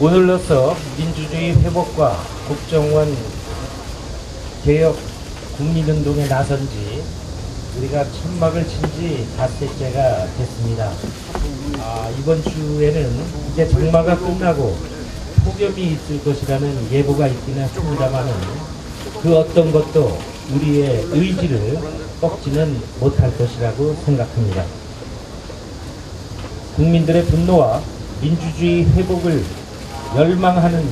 오늘로서 민주주의 회복과 국정원 개혁 국민운동에 나선 지 우리가 천막을 친 지 닷새째가 됐습니다. 아, 이번 주에는 이제 장마가 끝나고 폭염이 있을 것이라는 예보가 있기는 합니다만은 그 어떤 것도 우리의 의지를 꺾지는 못할 것이라고 생각합니다. 국민들의 분노와 민주주의 회복을 열망하는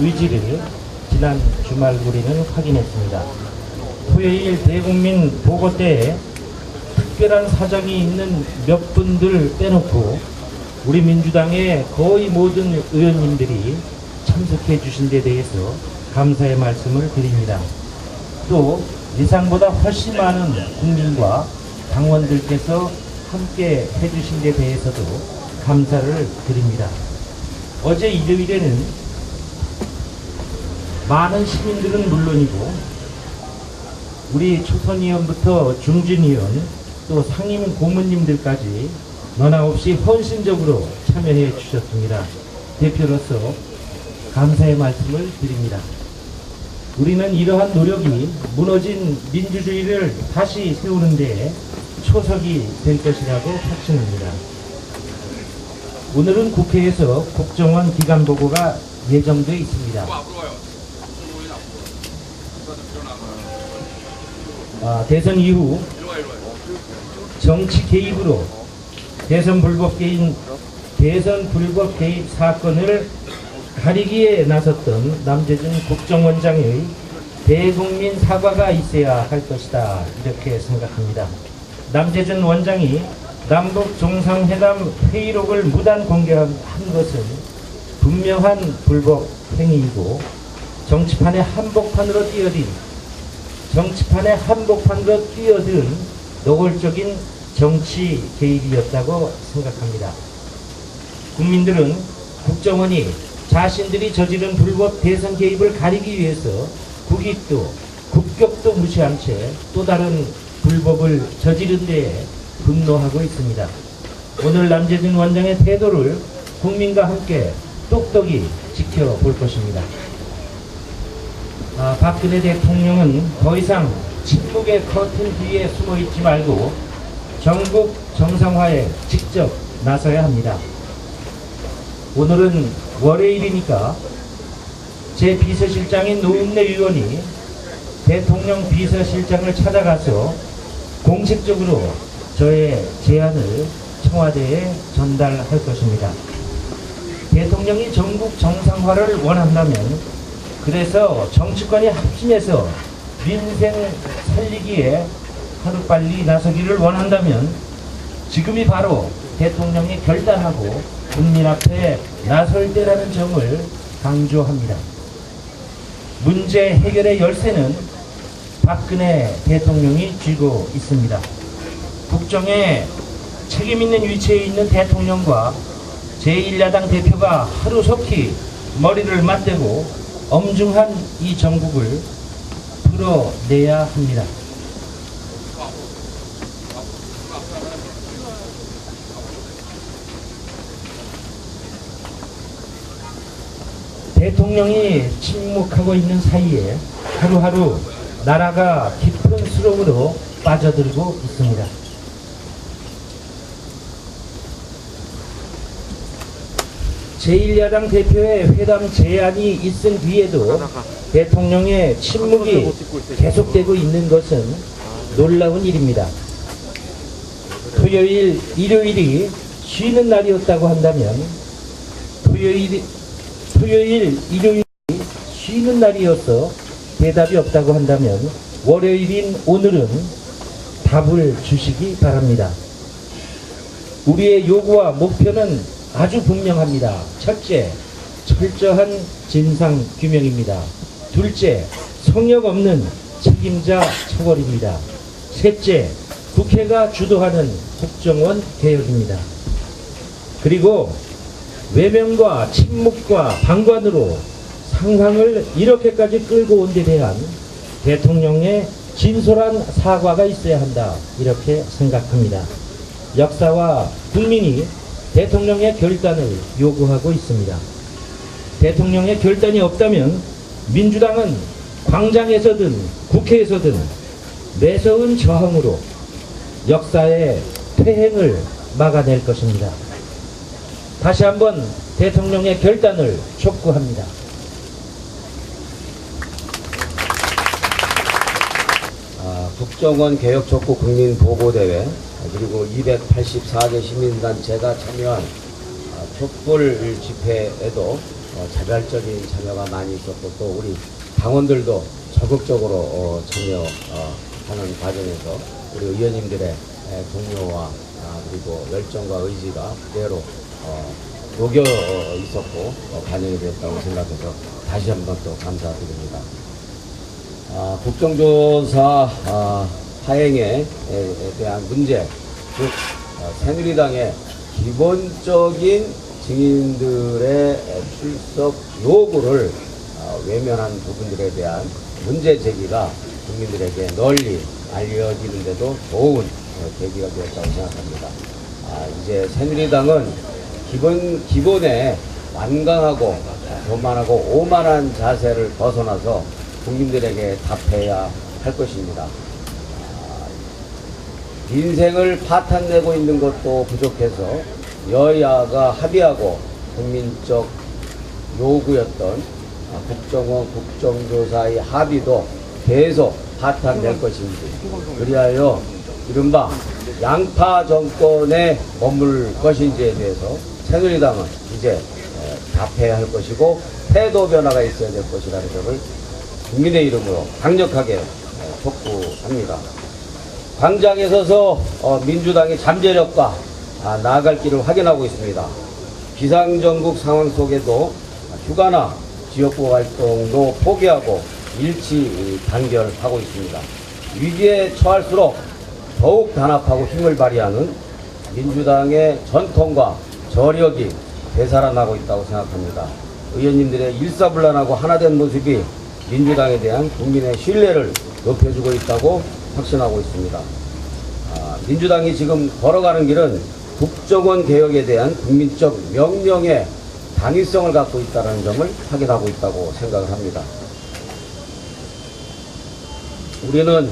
의지를 지난 주말 우리는 확인했습니다. 토요일 대국민 보고 때에 특별한 사정이 있는 몇 분들 빼놓고 우리 민주당의 거의 모든 의원님들이 참석해 주신 데 대해서 감사의 말씀을 드립니다. 또 예상보다 훨씬 많은 국민과 당원들께서 함께 해주신 데 대해서도 감사를 드립니다. 어제 일요일에는 많은 시민들은 물론이고 우리 초선의원부터 중진의원 또 상임 고문님들까지 너나 없이 헌신적으로 참여해 주셨습니다. 대표로서 감사의 말씀을 드립니다. 우리는 이러한 노력이 무너진 민주주의를 다시 세우는 데 초석이 될 것이라고 확신합니다. 오늘은 국회에서 국정원 기간 보고가 예정되어 있습니다. 아, 대선 이후 정치 개입으로 대선 불법 개인 대선 불법 개입 사건을 가리기에 나섰던 남재준 국정원장의 대국민 사과가 있어야 할 것이다 이렇게 생각합니다. 남재준 원장이 남북 정상회담 회의록을 무단 공개한 것은 분명한 불법 행위이고 정치판의 한복판으로 뛰어든 정치판의 한복판으로 뛰어든 노골적인 정치 개입이었다고 생각합니다. 국민들은 국정원이 자신들이 저지른 불법 대선 개입을 가리기 위해서 국익도 국격도 무시한 채 또 다른 불법을 저지른 데에 분노하고 있습니다. 오늘 남재준 원장의 태도를 국민과 함께 똑똑히 지켜볼 것입니다. 아, 박근혜 대통령은 더 이상 침묵의 커튼 뒤에 숨어 있지 말고 전국 정상화에 직접 나서야 합니다. 오늘은 월요일이니까 제 비서실장인 노웅래 의원이 대통령 비서실장을 찾아가서 공식적으로 저의 제안을 청와대에 전달할 것입니다. 대통령이 전국 정상화를 원한다면 그래서 정치권이 합심해서 민생 살리기에 하루빨리 나서기를 원한다면 지금이 바로 대통령이 결단하고 국민 앞에 나설 때라는 점을 강조합니다. 문제 해결의 열쇠는 박근혜 대통령이 쥐고 있습니다. 국정에 책임 있는 위치에 있는 대통령과 제1야당 대표가 하루속히 머리를 맞대고 엄중한 이 정국을 풀어내야 합니다. 대통령이 침묵하고 있는 사이에 하루하루 나라가 깊은 수렁으로 빠져들고 있습니다. 제1야당 대표의 회담 제안이 있은 뒤에도 대통령의 침묵이 계속되고 있는 것은 놀라운 일입니다. 토요일, 일요일이 쉬는 날이었다고 한다면 토요일, 토요일, 일요일이 쉬는 날이어서 대답이 없다고 한다면 월요일인 오늘은 답을 주시기 바랍니다. 우리의 요구와 목표는 아주 분명합니다. 첫째, 철저한 진상 규명입니다. 둘째, 성역 없는 책임자 처벌입니다. 셋째, 국회가 주도하는 국정원 개혁입니다. 그리고 외면과 침묵과 방관으로 상황을 이렇게까지 끌고 온 데 대한 대통령의 진솔한 사과가 있어야 한다. 이렇게 생각합니다. 역사와 국민이 대통령의 결단을 요구하고 있습니다. 대통령의 결단이 없다면 민주당은 광장에서든 국회에서든 매서운 저항으로 역사의 퇴행을 막아낼 것입니다. 다시 한번 대통령의 결단을 촉구합니다. 아, 국정원 개혁 촉구 국민 보고 대회 그리고 284개 시민단체가 참여한 아, 촛불 집회에도 어, 자발적인 참여가 많이 있었고 또 우리 당원들도 적극적으로 어, 참여하는 과정에서 우리 의원님들의 에, 동료와 아, 그리고 열정과 의지가 그대로 어, 녹여 어, 있었고 어, 반영이 됐다고 생각해서 다시 한번 또 감사드립니다. 아, 국정조사 아, 하행에 에, 에 대한 문제, 즉 어, 새누리당의 기본적인 증인들의 에, 출석 요구를 어, 외면한 부분들에 대한 문제 제기가 국민들에게 널리 알려지는데도 좋은 어, 계기가 되었다고 생각합니다. 아, 이제 새누리당은 기본 기본에 완강하고 교만하고 오만한 자세를 벗어나서 국민들에게 답해야 할 것입니다. 아, 인생을 파탄내고 있는 것도 부족해서 여야가 합의하고 국민적 요구였던 아, 국정원 국정조사의 합의도 계속 파탄낼 것인지 그리하여 이른바 양파 정권에 머물 것인지에 대해서 새누리당은 이제 에, 답해야 할 것이고 태도 변화가 있어야 될 것이라는 점을 국민의 이름으로 강력하게 에, 촉구합니다. 광장에 서서 어, 민주당의 잠재력과 아, 나아갈 길을 확인하고 있습니다. 비상전국 상황 속에도 휴가나 지역구 활동도 포기하고 일치 단결하고 있습니다. 위기에 처할수록 더욱 단합하고 힘을 발휘하는 민주당의 전통과 저력이 되살아나고 있다고 생각합니다. 의원님들의 일사불란하고 하나된 모습이 민주당에 대한 국민의 신뢰를 높여주고 있다고 확신하고 있습니다. 아, 민주당이 지금 걸어가는 길은 국정원 개혁에 대한 국민적 명령의 당위성을 갖고 있다는 점을 확인하고 있다고 생각을 합니다. 우리는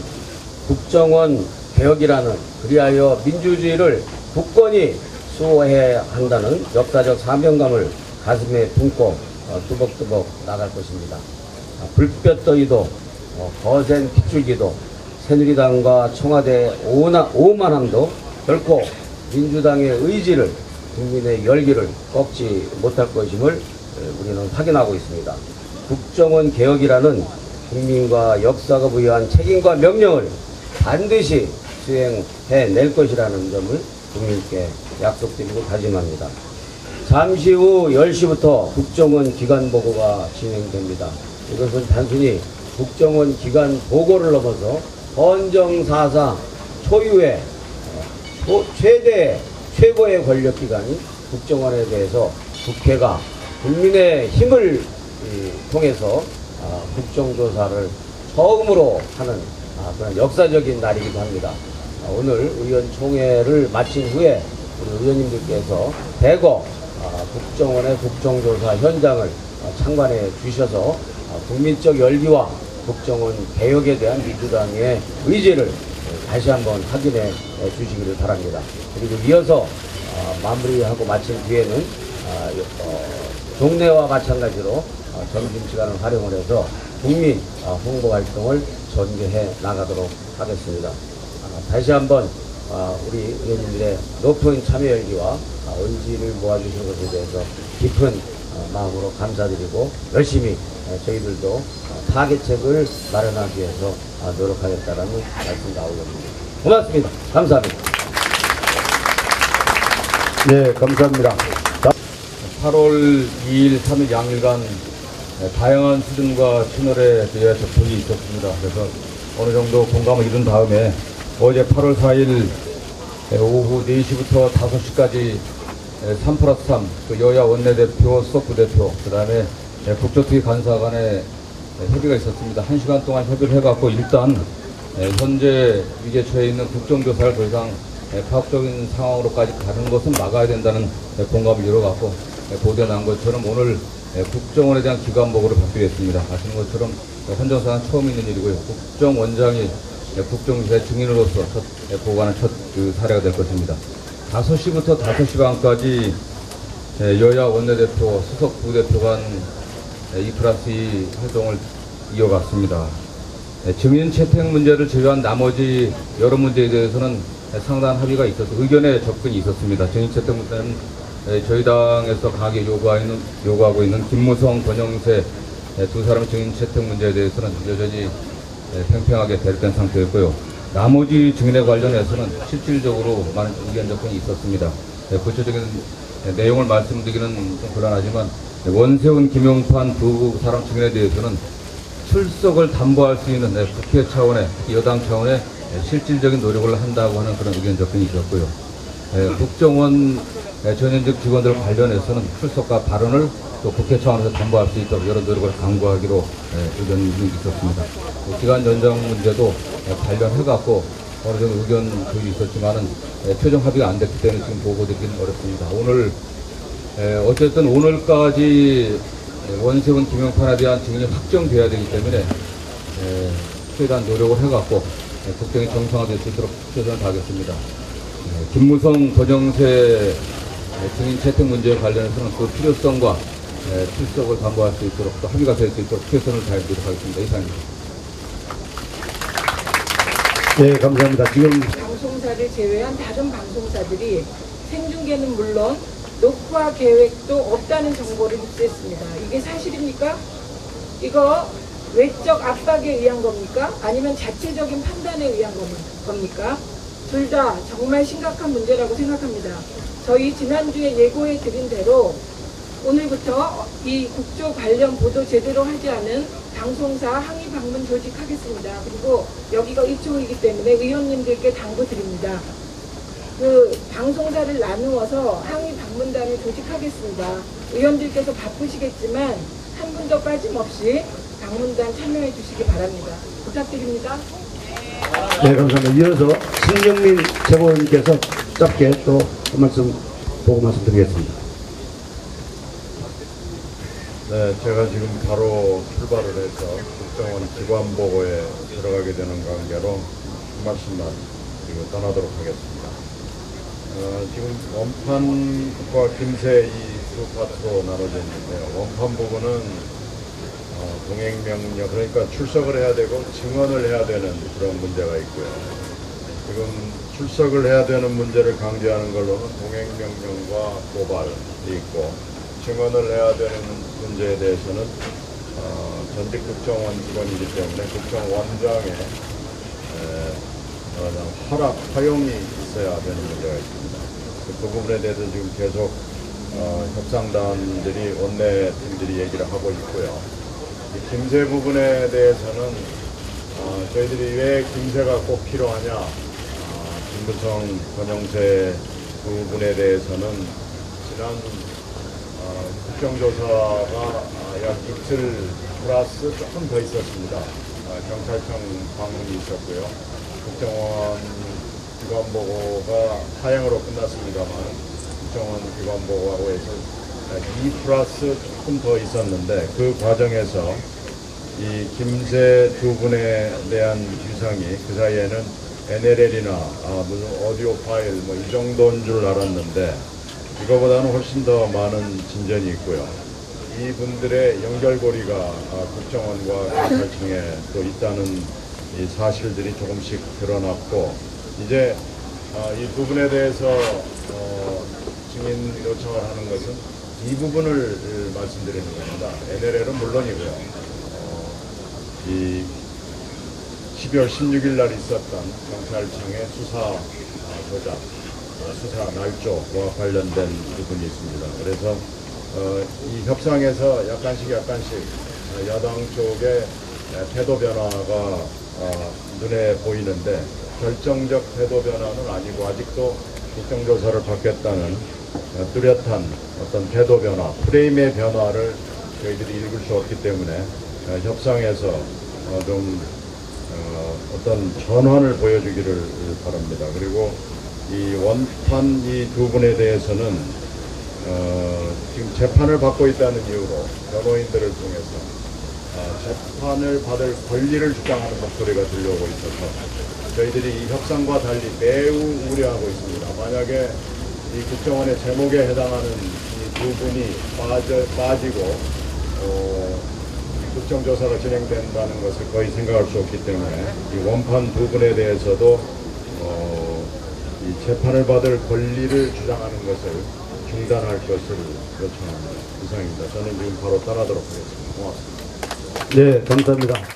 국정원 개혁이라는 그리하여 민주주의를 굳건히 수호해야 한다는 역사적 사명감을 가슴에 품고 어, 뚜벅뚜벅 나갈 것입니다. 아, 불볕 더위도 어, 거센 빗줄기도 새누리당과 청와대 오나, 오만함도 결코 민주당의 의지를 국민의 열기를 꺾지 못할 것임을 에, 우리는 확인하고 있습니다. 국정원 개혁이라는 국민과 역사가 부여한 책임과 명령을 반드시 수행해낼 것이라는 점을 국민께 약속드리고 다짐합니다. 잠시 후 10시부터 국정원 기간 보고가 진행됩니다. 이것은 단순히 국정원 기간 보고를 넘어서 헌정사상 초유의 어, 초- 최대 최고의 권력기관인 국정원에 대해서 국회가 국민의 힘을 이, 통해서 아, 국정조사를 처음으로 하는 아, 그런 역사적인 날이기도 합니다. 아, 오늘 의원총회를 마친 후에 우리 의원님들께서 대거 아, 국정원의 국정조사 현장을 아, 참관해 주셔서 아, 국민적 열기와 국정원 개혁에 대한 민주당의 의지를 예, 다시 한번 확인해 주시기를 바랍니다. 그리고 이어서 아, 마무리하고 마친 뒤에는 아, 어, 동네와 마찬가지로 어, 점심시간을 활용을 해서 국민 어, 홍보 활동을 전개해 나가도록 하겠습니다. 아, 다시 한번 아, 우리 의원님들의 높은 참여 열기와 아, 의지를 모아주신 것에 대해서 깊은 어, 마음으로 감사드리고 열심히 어, 저희들도 어, 타개책을 마련하기 위해서 아, 노력하겠다라는 말씀을 나오겠습니다. 고맙습니다. 감사합니다. 네, 감사합니다. 8월 2일, 3일 양일간 다양한 수준과 채널에 대해 접촉이 있었습니다. 그래서 어느 정도 공감을 이룬 다음에 어제 8월 4일 오후 4시부터 5시까지 3 플러스 3, 그 여야 원내대표, 수석부대표, 그 다음에 국조특위 간사 간의 협의가 있었습니다. 1시간 동안 협의를 해갖고 일단 현재 위기에 처해 있는 국정조사를 더 이상 예, 파국적인 상황으로까지 가는 것은 막아야 된다는 예, 공감을 이뤄갖고 예, 보도에 난 것처럼 오늘 예, 국정원에 대한 기관보고를 받기로 했습니다. 아시는 것처럼 예, 헌정사상 처음 있는 일이고요. 국정원장이 예, 국정주의 증인으로서 첫 예, 보고하는 첫그 사례가 될 것입니다. 5시부터 5시 반까지 예, 여야 원내대표, 수석 부대표 간 예, 2 플러스 2 활동을 이어갔습니다. 예, 증인 채택 문제를 제외한 나머지 여러 문제에 대해서는 예, 상당한 합의가 있어서 의견의 접근이 있었습니다. 증인 채택 문제는 예, 저희 당에서 강하게 요구하는, 요구하고 있는 김무성, 권영세 예, 두 사람 증인 채택 문제에 대해서는 여전히 예, 팽팽하게 대립된 상태였고요. 나머지 증인에 관련해서는 실질적으로 많은 의견 접근이 있었습니다. 예, 구체적인 예, 내용을 말씀드리기는 좀 곤란하지만 예, 원세훈, 김용판 두 사람 증인에 대해서는 출석을 담보할 수 있는 네, 국회 차원의 여당 차원의 네, 실질적인 노력을 한다고 하는 그런 의견 접근이 있었고요. 예, 국정원 예, 전현직 직원들 관련해서는 출석과 발언을 또 국회 차원에서 담보할 수 있도록 여러 노력을 강구하기로 예, 의견이 있었습니다. 또 기간 연장 문제도 예, 관련해갖고 어느 정도 의견 조율이 있었지만은 예, 최종 합의가 안 됐기 때문에 지금 보고드리기는 어렵습니다. 오늘 에, 어쨌든 오늘까지 원세훈 김영판에 대한 증인이 확정돼야 되기 때문에 에, 최대한 노력을 해갖고 에, 국정이 정상화될 수 있도록 최선을 다하겠습니다. 에, 김무성, 에, 증인 채택 문제에 관련해서는 그 필요성과 에, 출석을 담보할 수 있도록 또 합의가 될 수 있도록 최선을 다하도록 하겠습니다. 이상입니다. 네, 감사합니다. 지금 방송사를 제외한 다른 방송사들이 생중계는 물론 녹화 계획도 없다는 정보를 입수했습니다. 이게 사실입니까? 이거 외적 압박에 의한 겁니까? 아니면 자체적인 판단에 의한 겁- 겁니까? 둘 다 정말 심각한 문제라고 생각합니다. 저희 지난주에 예고해 드린 대로 오늘부터 이 국조 관련 보도 제대로 하지 않은 방송사 항의 방문 조직하겠습니다. 그리고 여기가 의총이기 때문에 의원님들께 당부드립니다. 그 방송사를 나누어서 항의 방문단을 조직하겠습니다. 의원들께서 바쁘시겠지만 한 분도 빠짐없이 방문단 참여해 주시기 바랍니다. 부탁드립니다. 네, 감사합니다. 이어서 신경민 최고위원께서 짧게 또 한 말씀 보고 말씀드리겠습니다. 네, 제가 지금 바로 출발을 해서 국정원 기관 보고에 들어가게 되는 관계로 한 말씀만 그리고 떠나도록 하겠습니다. 어, 지금 원판과 김새 이두 파트로 나눠져 있는데요. 원판 부분은 어, 동행명령 그러니까 출석을 해야 되고 증언을 해야 되는 그런 문제가 있고요. 지금 출석을 해야 되는 문제를 강조하는 걸로는 동행명령과 고발이 있고 증언을 해야 되는 문제에 대해서는 어, 전직 국정원 직원이기 때문에 국정원장의 에, 어, 허락, 허용이 있어야 되는 문제가 있습니다. 그 부분에 대해서 지금 계속 어, 협상단들이 원내 팀들이 얘기를 하고 있고요. 이 김새 부분에 대해서는 어, 저희들이 왜 김새가 꼭 필요하냐, 어, 김부성, 권영세 부분에 대해서는 지난 어, 국정조사가 아, 약 이틀 플러스 조금 더 있었습니다. 아, 경찰청 방문이 있었고요. 국정원 기관 보고가 사형으로 끝났습니다만 국정원 기관 보고하고 해서 2 플러스 조금 더 있었는데 그 과정에서 이 김새 두 분에 대한 유상이 그 사이에는 NLL이나 아, 무슨 오디오 파일 뭐 이 정도인 줄 알았는데 이거보다는 훨씬 더 많은 진전이 있고요. 이분들의 연결고리가 아, 국정원과 경찰청에 또 있다는 이 사실들이 조금씩 드러났고 이제 아, 이 부분에 대해서 어, 증인 요청을 하는 것은 이 부분을 말씀드리는 겁니다. NLL은 물론이고요. 어, 이 12월 16일 날 있었던 경찰청의 수사 아, 조작, 아, 수사 날조와 관련된 부분이 있습니다. 그래서 어, 이 협상에서 약간씩 약간씩 어, 야당 쪽의 에, 태도 변화가 어, 눈에 보이는데 결정적 태도 변화는 아니고 아직도 국정조사를 받겠다는 어, 뚜렷한 어떤 태도 변화, 프레임의 변화를 저희들이 읽을 수 없기 때문에 어, 협상에서 어, 좀 어, 어떤 전환을 보여주기를 바랍니다. 그리고 이 원 판 이 두 분에 대해서는 어, 지금 재판을 받고 있다는 이유로 변호인들을 통해서 아, 재판을 받을 권리를 주장하는 목소리가 들려오고 있어서 저희들이 이 협상과 달리 매우 우려하고 있습니다. 만약에 이 국정원의 제목에 해당하는 이 두 분이 빠져, 빠지고 어, 국정조사가 진행된다는 것을 거의 생각할 수 없기 때문에 이 원판 두 분에 대해서도 어, 이 재판을 받을 권리를 주장하는 것을 중단할 것을 요청합니다. 이상입니다. 저는 지금 바로 따라하도록 하겠습니다. 고맙습니다. 네, 감사합니다.